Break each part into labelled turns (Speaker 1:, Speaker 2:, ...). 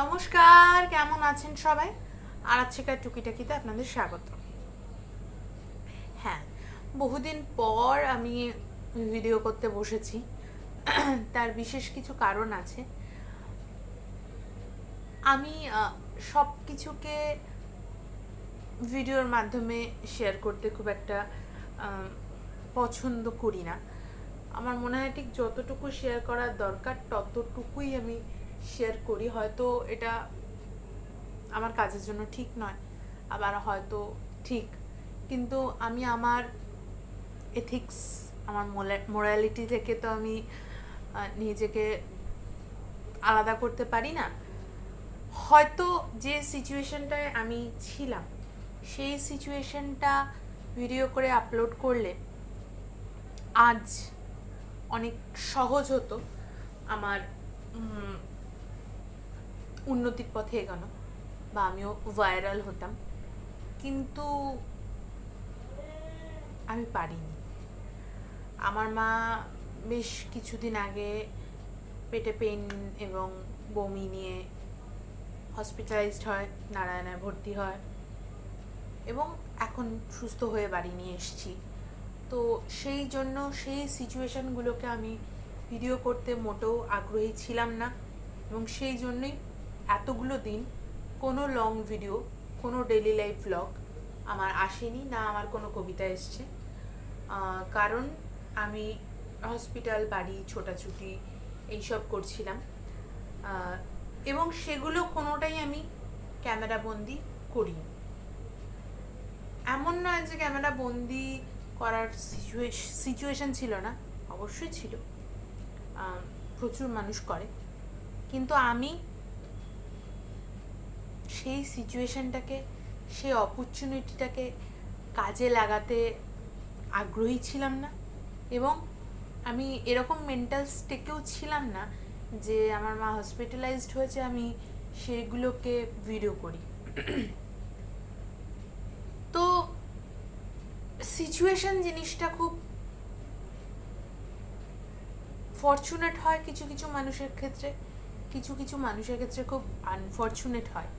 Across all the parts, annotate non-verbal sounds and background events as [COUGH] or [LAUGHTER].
Speaker 1: নমস্কার, কেমন আছেন সবাই? আর আজকের টুকিটাকিতে আপনাদের স্বাগত। হ্যাঁ বহুদিন পর আমি ভিডিও করতে বসেছি। তার বিশেষ কিছু কারণ আছে। আমি সব কিছুকে ভিডিওর মাধ্যমে শেয়ার করতে খুব একটা পছন্দ করি না। আমার মনে হয় ঠিক যতটুকু শেয়ার করার দরকার, ততটুকুই আমি শেয়ার করি, হয়তো এটা আমার কাজের জন্য ঠিক নয়, আবার হয়তো ঠিক। কিন্তু আমি আমার এথিক্স আমার মোরালিটি থেকে তো আমি নিজেকে আলাদা করতে পারি না। হয়তো যে সিচুয়েশনটায় আমি ছিলাম, সেই সিচুয়েশনটা ভিডিও করে আপলোড করলে আজ অনেক সহজ হতো আমার উন্নতির পথে এগোনো বা আমিও ভাইরাল হতাম। কিন্তু আমি পারিনি। আমার মা বেশ কিছুদিন আগে পেটে পেন এবং বমি নিয়ে হসপিটালাইজড হয় নারায়ণায় ভর্তি হয় এবং এখন সুস্থ হয়ে বাড়ি নিয়ে এসেছি। তো সেই জন্য সেই সিচুয়েশনগুলোকে আমি ভিডিও করতে মোটেও আগ্রহী ছিলাম না এবং সেই জন্যই এতগুলো দিন কোনো লং ভিডিও কোনো ডেলি লাইফ ব্লগ আমার আসেনি, না আমার কোনো কবিতা এসছে। কারণ আমি হসপিটাল বাড়ি, ছোটাছুটি এইসব করছিলাম। এবং সেগুলো কোনোটাই আমি ক্যামেরা বন্দি করিনি। এমন নয় যে ক্যামেরা বন্দি করার সিচুয়েশন ছিল না, অবশ্যই ছিল। প্রচুর মানুষ করে। কিন্তু আমি সেই সিচুয়েশনটাকে সেই অপরচুনিটিটাকে কাজে লাগাতে আগ্রহী ছিলাম না। এবং আমি এরকম মেন্টাল স্টেকেও ছিলাম না যে আমার মা হসপিটালাইজড হয়েছে, আমি সেগুলোকে ভিডিও করি। তো সিচুয়েশন জিনিসটা খুব ফরচুনেট হয় কিছু কিছু মানুষের ক্ষেত্রে। কিছু কিছু মানুষের ক্ষেত্রে খুব আনফর্চুনেট হয়।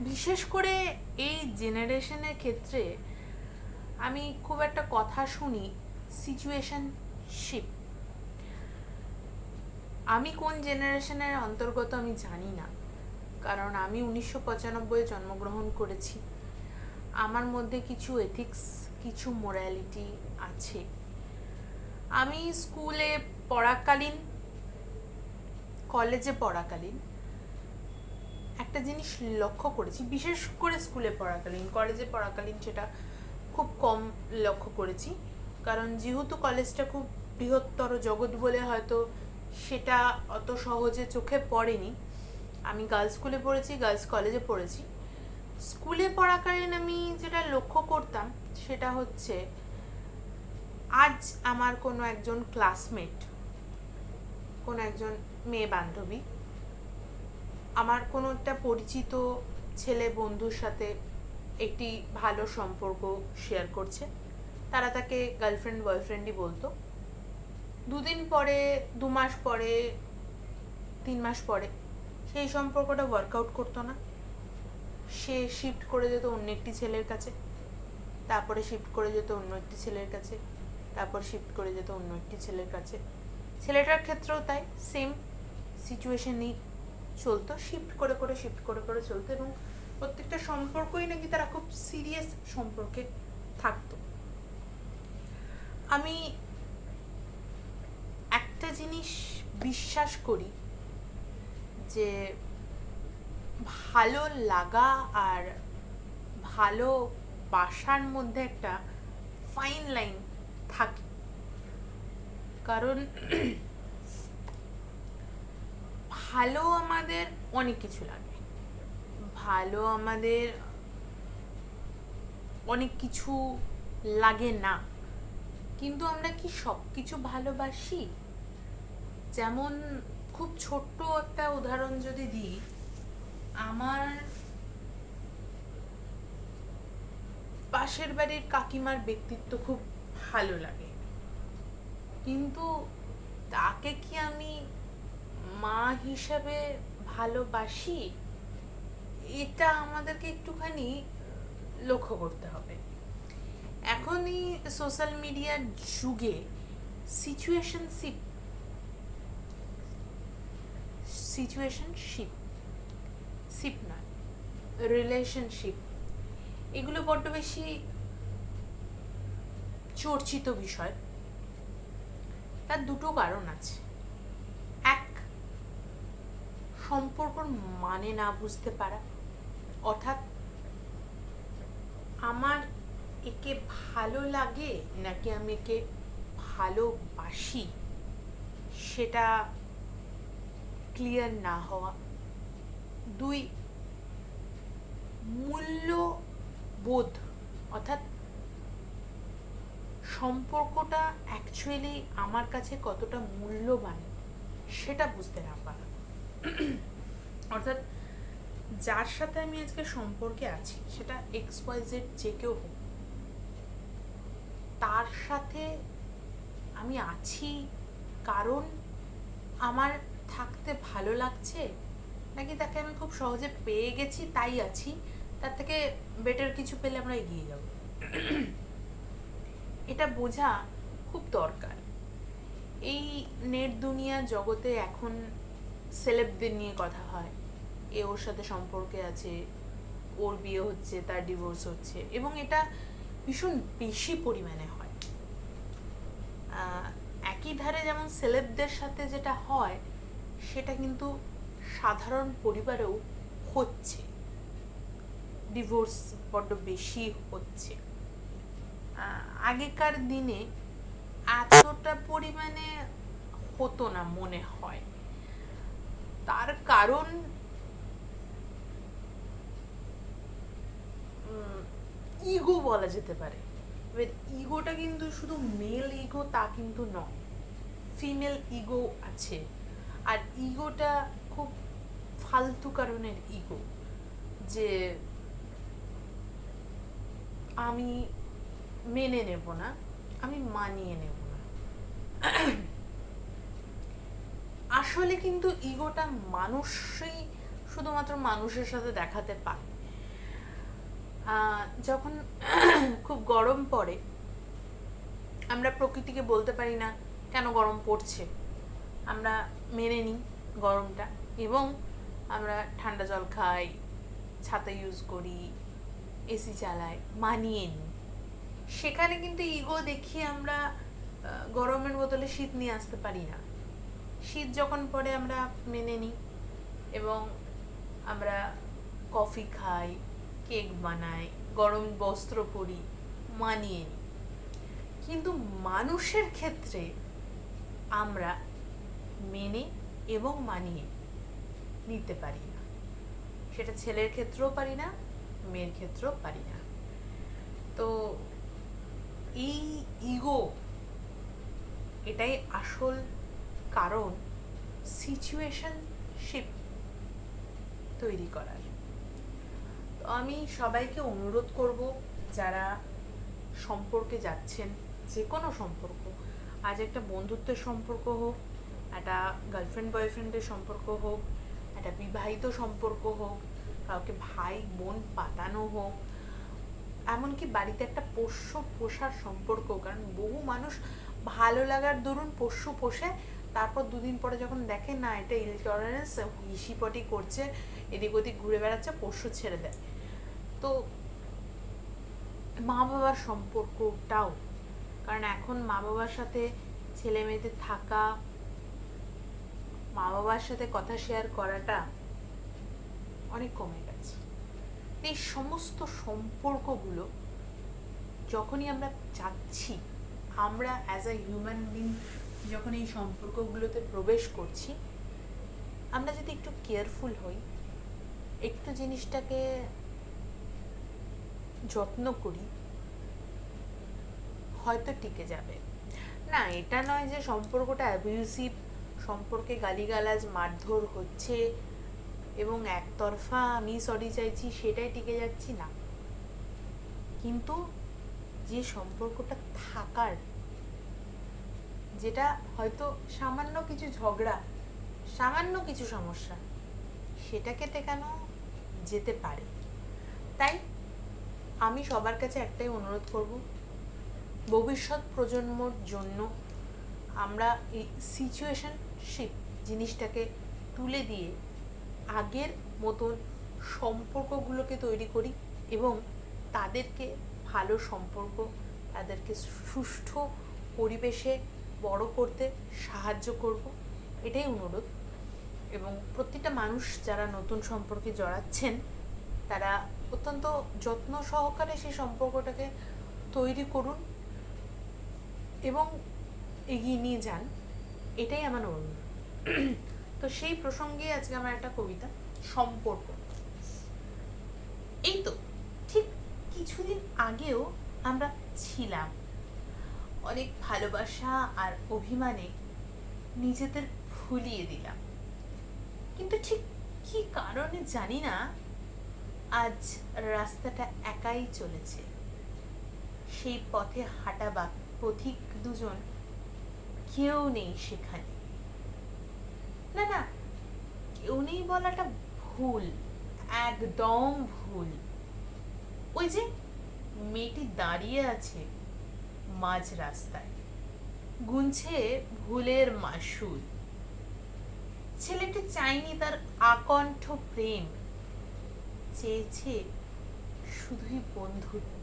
Speaker 1: বিশেষ করে এই জেনারেশনের ক্ষেত্রে আমি খুব একটা কথা শুনি সিচুয়েশন শিপ আমি কোন জেনারেশনের অন্তর্গত আমি জানি না। কারণ আমি উনিশশো পঁচানব্বই জন্মগ্রহণ করেছি। আমার মধ্যে কিছু এথিক্স কিছু মোরালিটি আছে। আমি স্কুলে পড়াকালীন কলেজে পড়াকালীন একটা জিনিস লক্ষ্য করেছি, বিশেষ করে স্কুলে পড়াকালীন, কলেজে পড়াকালীন সেটা খুব কম লক্ষ্য করেছি। কারণ যেহেতু কলেজটা খুব বৃহত্তর জগৎ বলে হয়তো সেটা অত সহজে চোখে পড়েনি। আমি গার্লস স্কুলে পড়েছি, গার্লস কলেজে পড়েছি। স্কুলে পড়াকালীন আমি যেটা লক্ষ্য করতাম সেটা হচ্ছে, আজ আমার কোনো একজন ক্লাসমেট কোনো একজন মেয়ে বান্ধবী আমার কোনো একটা পরিচিত ছেলে বন্ধুর সাথে একটি ভালো সম্পর্ক শেয়ার করছে। তারা তাকে গার্লফ্রেন্ড বয়ফ্রেন্ডই বলতো। দুদিন পরে, দু মাস পরে, তিন মাস পরে সেই সম্পর্কটা ওয়ার্কআউট করতো না। সে শিফট করে যেত অন্য একটি ছেলের কাছে। তারপরে শিফট করে যেত অন্য একটি ছেলের কাছে। তারপর শিফট করে যেত অন্য একটি ছেলের কাছে। ছেলেটার ক্ষেত্রেও তাই সেম সিচুয়েশনই চলতো শিফট করে করে শিফট করে করে চলতো এবং প্রত্যেকটা সম্পর্কই নাকি তারা খুব সিরিয়াস সম্পর্কে থাকতো। আমি একটা জিনিস বিশ্বাস করি যে ভালো লাগা আর ভালো বাসার মধ্যে একটা ফাইন লাইন থাকে। কারণ ভালো আমাদের অনেক কিছু লাগে। ভালো আমাদের অনেক কিছু লাগে না। কিন্তু আমরা কি সব কিছু ভালোবাসি? যেমন খুব ছোট্ট একটা উদাহরণ যদি দিই, আমার পাশের বাড়ির কাকিমার ব্যক্তিত্ব খুব ভালো লাগে। কিন্তু তাকে কি আমি মা হিসাবে ভালোবাসি, এটা আমাদেরকে একটুখানি লক্ষ্য করতে হবে। এখনই সোশ্যাল মিডিয়ার যুগে সিচুয়েশনশিপ সিচুয়েশনশিপ শিপ নয় রিলেশনশিপ এগুলো বড্ড বেশি চর্চিত বিষয়। তার দুটো কারণ আছে এক সম্পর্কর মানে না বুঝতে পারা। অর্থাৎ আমার একে ভালো লাগে নাকি আমি একে ভালোবাসি সেটা ক্লিয়ার না হওয়া। দুই, মূল্যবোধ, অর্থাৎ সম্পর্কটা অ্যাকচুয়ালি আমার কাছে কতটা মূল্যবান সেটা বুঝতে না পারা। অর্থাৎ যার সাথে আমি আজকে সম্পর্কে আছি, সেটা এক্স যে কেউ হোক, তার সাথে আমি আছি কারণ আমার থাকতে ভালো লাগছে, নাকি তাকে আমি খুব সহজে পেয়ে গেছি, তাই আছি, তার থেকে বেটার কিছু পেলে আমরা এগিয়ে যাব। এটা বোঝা খুব দরকার। এই নেট দুনিয়া জগতে এখন সেলেবদের নিয়ে কথা হয় এ ওর সাথে সম্পর্কে আছে, ওর বিয়ে হচ্ছে, তার ডিভোর্স হচ্ছে এবং এটা ভীষণ বেশি পরিমাণে হয়। একই ধারে যেমন সেলেবদের সাথে যেটা হয়, সেটা কিন্তু সাধারণ পরিবারেও হচ্ছে। ডিভোর্স বড্ড বেশি হচ্ছে। আগেকার দিনে এতটা পরিমাণে হতো না মনে হয়। তার কারণ ইগো বলা যেতে পারে। এবার ইগোটা কিন্তু শুধু মেল ইগো তা কিন্তু নয় ফিমেল ইগো আছে। আর ইগোটা খুব ফালতু কারণের ইগো যে আমি মেনে নেব না, আমি মানিয়ে নেব না। আসলে কিন্তু ইগোটা মানুষই শুধুমাত্র মানুষের সাথে দেখাতে পারে। যখন [CLEARS THROAT] খুব গরম পড়ে, আমরা প্রকৃতিকে বলতে পারি না কেন গরম পড়ছে। আমরা মেনে নিই গরমটা এবং আমরা ঠান্ডা জল খাই, ছাতা ইউজ করি এসি চালাই, মানিয়ে নিই। সেখানে কিন্তু ইগো দেখিয়ে আমরা গরমের বদলে শীত নিয়ে আসতে পারি না। শীত যখন পড়ে আমরা মেনে নিই এবং আমরা কফি খাই কেক বানাই, গরম বস্ত্র পরি, মানিয়ে নিই। কিন্তু মানুষের ক্ষেত্রে আমরা মেনে এবং মানিয়ে নিতে পারি না। সেটা ছেলের ক্ষেত্রেও পারি না, মেয়ের ক্ষেত্রেও পারি না। তো এই ইগো, এটাই আসল কারণ সিচুয়েশনশিপ তৈরি করার। আমি সবাইকে অনুরোধ করব যারা সম্পর্কে যাচ্ছেন যে কোনো সম্পর্ক, আজ একটা বন্ধুত্বের সম্পর্ক হোক, একটা গার্লফ্রেন্ড বয়ফ্রেন্ডের সম্পর্ক হোক, একটা বিবাহিত সম্পর্ক হোক, কাউকে ভাই, বোন পাতানো হোক, এমনকি বাড়িতে একটা পোষ্য পোষার সম্পর্ক কারণ বহু মানুষ ভালো লাগার দরুন পোষ্য পোষে, তারপর দুদিন পরে যখন দেখে না, এটা ইলটলারেন্স হিসিপটি করছে, এদিক ওদিক ঘুরে বেড়াচ্ছে, পোষ্য ছেড়ে দেয়। তো মা বাবার সম্পর্কটাও। কারণ এখন মা বাবার সাথে ছেলে মেয়েদের থাকা মা বাবার সাথে কথা শেয়ার করাটা অনেক কমে গেছে। এই সমস্ত সম্পর্কগুলো যখনই আমরা যাচ্ছি আমরা অ্যাজ আ হিউম্যান বিং যখন এই সম্পর্কগুলোতে প্রবেশ করছি, আমরা যদি একটু কেয়ারফুল হই, একটু জিনিসটাকে যত্ন করি, হয়তো টিকে যাবে। না, এটা নয় যে সম্পর্কটা অ্যাবিউসিভ সম্পর্কে গালিগালাজ মারধর হচ্ছে এবং একতরফা আমি সরি চাইছি, সেটাই টিকে যাচ্ছি, না। কিন্তু যে সম্পর্কটা থাকার, যেটা হয়তো সামান্য কিছু ঝগড়া, সামান্য কিছু সমস্যা, সেটাকে টেকানো যেতে পারে? তাই আমি সবার কাছে একটাই অনুরোধ করব, ভবিষ্যৎ প্রজন্মর জন্য আমরা এই সিচুয়েশনশিপ জিনিসটাকে তুলে দিয়ে আগের মতন সম্পর্কগুলোকে তৈরি করি এবং তাদেরকে ভালো সম্পর্ক, তাদেরকে সুষ্ঠু পরিবেশে বড় করতে সাহায্য করব, এটাই অনুরোধ। এবং প্রত্যেকটা মানুষ যারা নতুন সম্পর্কে জড়াচ্ছেন, তারা অত্যন্ত যত্ন সহকারে সেই সম্পর্কটাকে তৈরি করুন এবং এগিয়ে নিয়ে যান, এটাই আমার অনুরোধ। তো সেই প্রসঙ্গে আজকে আমার একটা কবিতা, সম্পর্ক। এই তো, ঠিক কিছুদিন আগেও আমরা ছিলাম। অনেক ভালোবাসা আর অভিমানে নিজেদের ভুলিয়ে দিলাম। কিন্তু ঠিক কি কারণে জানি না আজ রাস্তাটা একাই চলেছে। সেই পথে হাঁটা বা পথিক দুজন কেউ নেই সেখানে। না না, কেউ নেই বলাটা ভুল, একদম ভুল। ওই যে মেয়েটি দাঁড়িয়ে আছে মাঝ রাস্তায়, গুনছে ভুলের মাসুল। ছেলেটি চাইনি তার আকণ্ঠ প্রেম চেয়েছে শুধুই বন্ধুত্ব।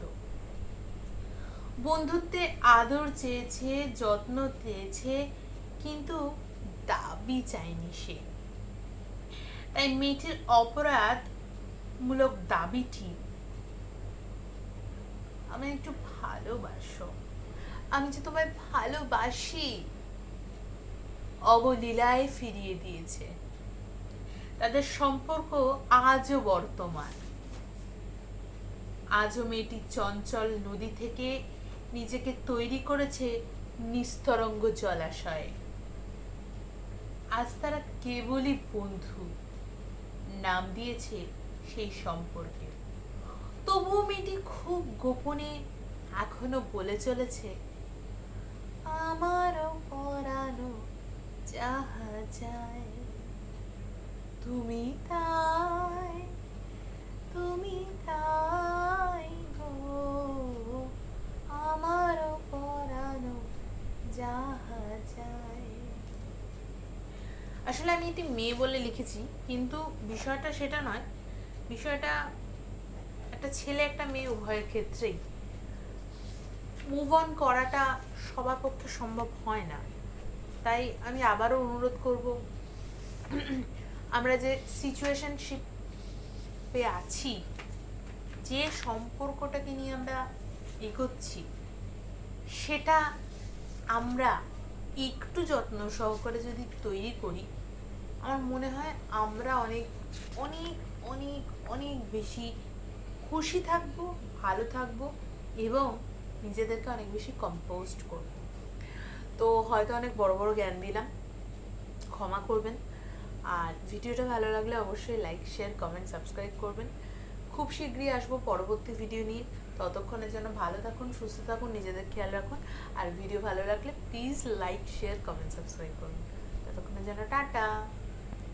Speaker 1: বন্ধুত্বে আদর চেয়েছে, যত্ন চেয়েছে, কিন্তু দাবি চায়নি সে। তাই মেয়েটির অপরাধমূলক দাবিটি আমি একটু ভালোবাসো। আমি যে তোমায় ভালোবাসি, অবলীলায় ফিরিয়ে দিয়েছে। তাদের সম্পর্ক আজও বর্তমান। আজও মেয়েটি চঞ্চল নদী থেকে নিজেকে তৈরি করেছে নিস্তরঙ্গ জলাশয়ে। আজ তারা কেবলই বন্ধু, নাম দিয়েছে সেই সম্পর্কে। তবুও মেয়েটি খুব গোপনে এখনও বলে চলেছে আমারও পরানো যাহা যায়। তুমি তাই তুমি তাই গো। আমারও পরানো যাহা যায় আসলে আমি এটি মেয়ে বলে লিখেছি, কিন্তু বিষয়টা সেটা নয়। বিষয়টা একটা ছেলে, একটা মেয়ে উভয়ের ক্ষেত্রেই। মুভ অন করাটা সবার পক্ষে সম্ভব হয় না। তাই আমি আবারও অনুরোধ করব আমরা যে সিচুয়েশনশিপে আছি, যে সম্পর্কটাকে নিয়ে আমরা এগোচ্ছি, সেটা আমরা একটু যত্ন সহকারে যদি তৈরি করি, আমার মনে হয় আমরা অনেক অনেক অনেক অনেক বেশি খুশি থাকব, ভালো থাকব এবং নিজেদেরকে অনেক বেশি কম্পোস্ট করব। তো হয়তো অনেক বড় বড় জ্ঞান দিলাম, ক্ষমা করবেন। আর ভিডিওটা ভালো লাগলে অবশ্যই লাইক শেয়ার কমেন্ট সাবস্ক্রাইব করবেন। খুব শীঘ্রই আসব পরবর্তী ভিডিও নিয়ে। ততক্ষণের জন্য ভালো থাকুন, সুস্থ থাকুন, নিজেদের খেয়াল রাখুন। আর ভিডিও ভালো লাগলে please like share comment subscribe করুন। ততক্ষণের জন্য টাটা!